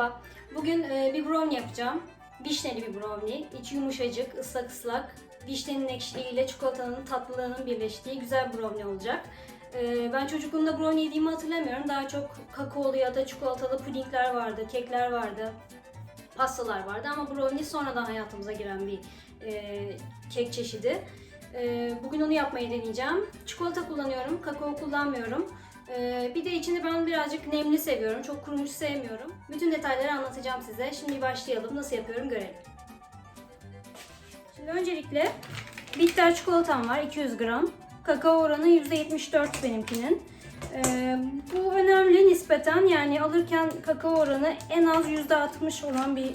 Merhaba. Bugün e, bir brownie yapacağım. Vişneli bir brownie. İç yumuşacık, ıslak ıslak. Vişnenin ekşiliğiyle çikolatanın tatlılığının birleştiği güzel brownie olacak. E, ben çocukluğumda brownie yediğimi hatırlamıyorum. Daha çok kakaolu ya da çikolatalı pudingler vardı, kekler vardı, pastalar vardı. Ama brownie sonradan hayatımıza giren bir e, kek çeşidi. E, bugün onu yapmayı deneyeceğim. Çikolata kullanıyorum, kakao kullanmıyorum. Ee, bir de içini ben birazcık nemli seviyorum. Çok kurumuş sevmiyorum. Bütün detayları anlatacağım size. Şimdi başlayalım. Nasıl yapıyorum görelim. Şimdi öncelikle bitter çikolatam var 200 gram. Kakao oranı %74 benimkinin. Ee, bu önemli nispeten yani alırken kakao oranı en az %60 olan bir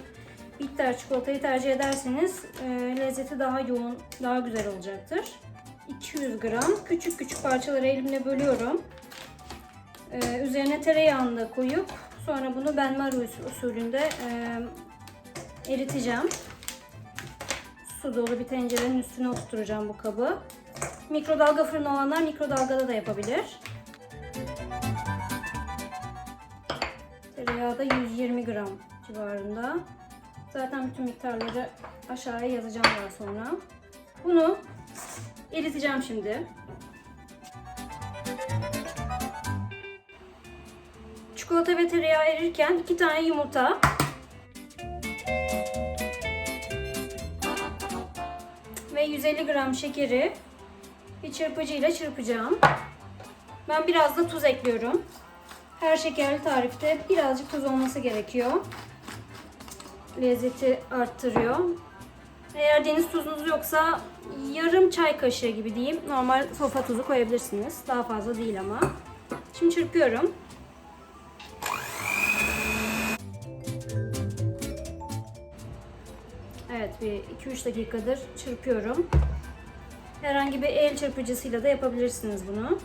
bitter çikolatayı tercih ederseniz e, lezzeti daha yoğun, daha güzel olacaktır. 200 gram küçük küçük parçaları elimle bölüyorum. Ee, üzerine tereyağını da koyup sonra bunu benmari us- usulünde e, eriteceğim. Su dolu bir tencerenin üstüne oturtacağım bu kabı. Mikrodalga fırını olanlar mikrodalgada da yapabilir. Tereyağı da 120 gram civarında. Zaten bütün miktarları aşağıya yazacağım daha sonra. Bunu eriteceğim şimdi. Çikolata ve tereyağı erirken iki tane yumurta. Ve 150 gram şekeri bir çırpıcıyla çırpacağım. Ben biraz da tuz ekliyorum. Her şekerli tarifte birazcık tuz olması gerekiyor. Lezzeti arttırıyor. Eğer deniz tuzunuz yoksa yarım çay kaşığı gibi diyeyim. Normal sofra tuzu koyabilirsiniz. Daha fazla değil ama. Şimdi çırpıyorum. Bir 2-3 dakikadır çırpıyorum. Herhangi bir el çırpıcısıyla da yapabilirsiniz bunu.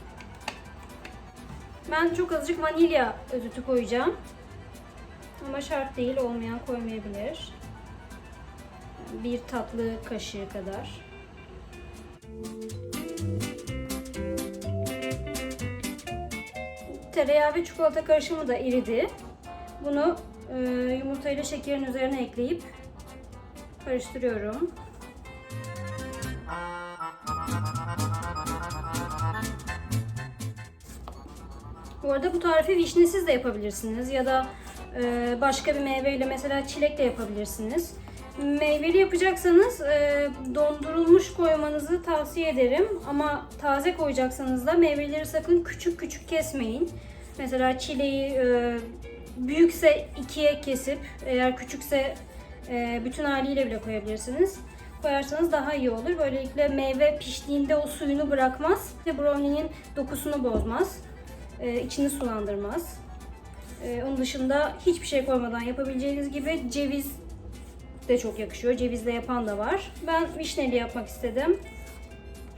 Ben çok azıcık vanilya özütü koyacağım. Ama şart değil olmayan koymayabilir. Bir tatlı kaşığı kadar. Tereyağı ve çikolata karışımı da eridi. Bunu e, yumurtayla şekerin üzerine ekleyip karıştırıyorum. Bu arada bu tarifi vişnesiz de yapabilirsiniz ya da e, başka bir meyveyle mesela çilekle yapabilirsiniz. Meyveli yapacaksanız e, dondurulmuş koymanızı tavsiye ederim ama taze koyacaksanız da meyveleri sakın küçük küçük kesmeyin. Mesela çileği e, büyükse ikiye kesip eğer küçükse e, bütün haliyle bile koyabilirsiniz. Koyarsanız daha iyi olur. Böylelikle meyve piştiğinde o suyunu bırakmaz ve brownie'nin dokusunu bozmaz. E, içini sulandırmaz. E, onun dışında hiçbir şey koymadan yapabileceğiniz gibi ceviz de çok yakışıyor. Cevizle yapan da var. Ben vişneli yapmak istedim.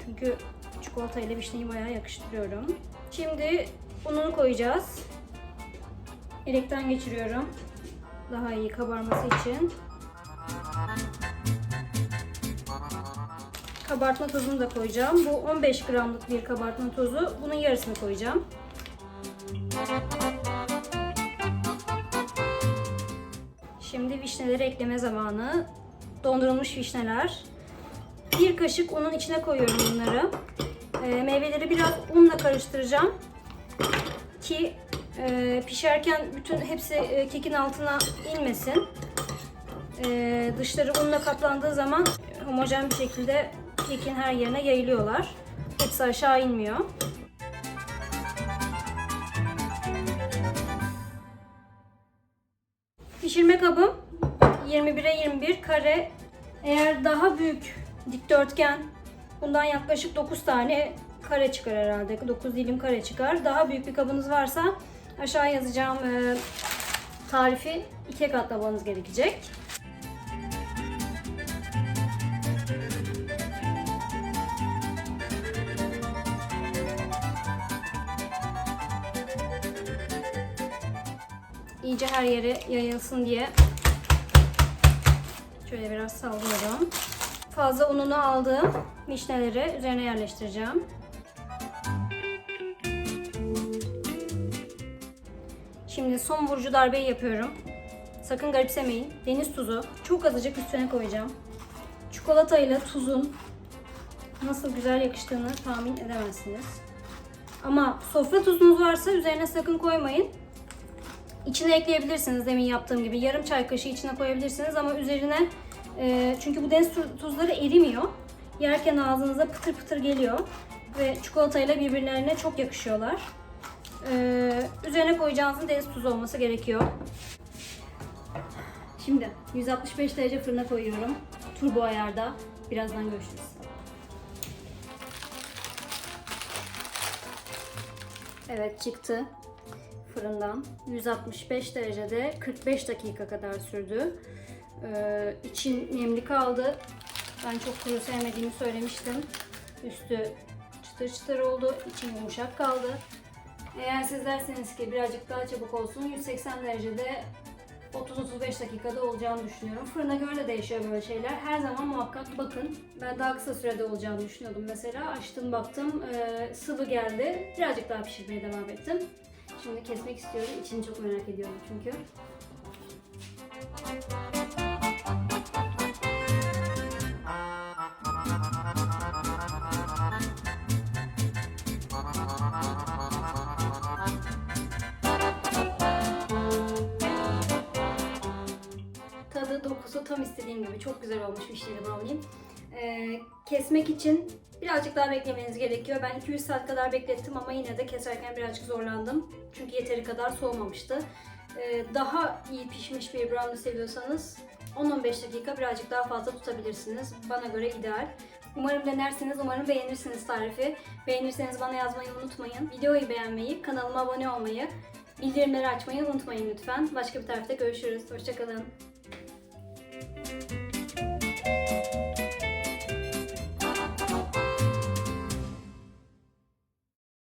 Çünkü çikolata ile vişneyi bayağı yakıştırıyorum. Şimdi ununu koyacağız. Elekten geçiriyorum. Daha iyi kabarması için. Kabartma tozunu da koyacağım. Bu 15 gramlık bir kabartma tozu. Bunun yarısını koyacağım. Şimdi vişneleri ekleme zamanı. Dondurulmuş vişneler. Bir kaşık unun içine koyuyorum bunları. Ee, meyveleri biraz unla karıştıracağım. Ki e, pişerken bütün hepsi e, kekin altına inmesin. E, dışları unla kaplandığı zaman homojen bir şekilde kekin her yerine yayılıyorlar. Hepsi aşağı inmiyor. Pişirme kabım 21'e 21 kare. Eğer daha büyük dikdörtgen bundan yaklaşık 9 tane kare çıkar herhalde. 9 dilim kare çıkar. Daha büyük bir kabınız varsa aşağı yazacağım tarifi ikiye katlamanız gerekecek. İyice her yere yayılsın diye şöyle biraz sallıyorum. Fazla ununu aldığım vişneleri üzerine yerleştireceğim. Şimdi son vurucu darbeyi yapıyorum. sakın garipsemeyin. Deniz tuzu. Çok azıcık üstüne koyacağım. Çikolata ile tuzun nasıl güzel yakıştığını tahmin edemezsiniz. Ama sofra tuzunuz varsa üzerine sakın koymayın. İçine ekleyebilirsiniz demin yaptığım gibi. Yarım çay kaşığı içine koyabilirsiniz ama üzerine e, çünkü bu deniz tu- tuzları erimiyor. Yerken ağzınıza pıtır pıtır geliyor. Ve çikolatayla birbirlerine çok yakışıyorlar. E, üzerine koyacağınızın deniz tuzu olması gerekiyor. Şimdi 165 derece fırına koyuyorum. Turbo ayarda. Birazdan görüşürüz. Evet çıktı fırından. 165 derecede 45 dakika kadar sürdü. Ee, için nemli kaldı. Ben çok kuru sevmediğimi söylemiştim. Üstü çıtır çıtır oldu. içi yumuşak kaldı. Eğer siz derseniz ki birazcık daha çabuk olsun 180 derecede 30-35 dakikada olacağını düşünüyorum. Fırına göre de değişiyor böyle şeyler. Her zaman muhakkak bakın. Ben daha kısa sürede olacağını düşünüyordum mesela. Açtım baktım e, sıvı geldi. Birazcık daha pişirmeye devam ettim. Şimdi kesmek istiyorum. İçini çok merak ediyorum çünkü. Tadı, dokusu tam istediğim gibi. Çok güzel olmuş vişneli brownie'm. Ee, kesmek için birazcık daha beklemeniz gerekiyor. Ben 200 saat kadar beklettim ama yine de keserken birazcık zorlandım. Çünkü yeteri kadar soğumamıştı. Ee, daha iyi pişmiş bir brownie seviyorsanız 10-15 dakika birazcık daha fazla tutabilirsiniz. Bana göre ideal. Umarım denersiniz, umarım beğenirsiniz tarifi. Beğenirseniz bana yazmayı unutmayın. Videoyu beğenmeyi, kanalıma abone olmayı, bildirimleri açmayı unutmayın lütfen. Başka bir tarifte görüşürüz. Hoşçakalın.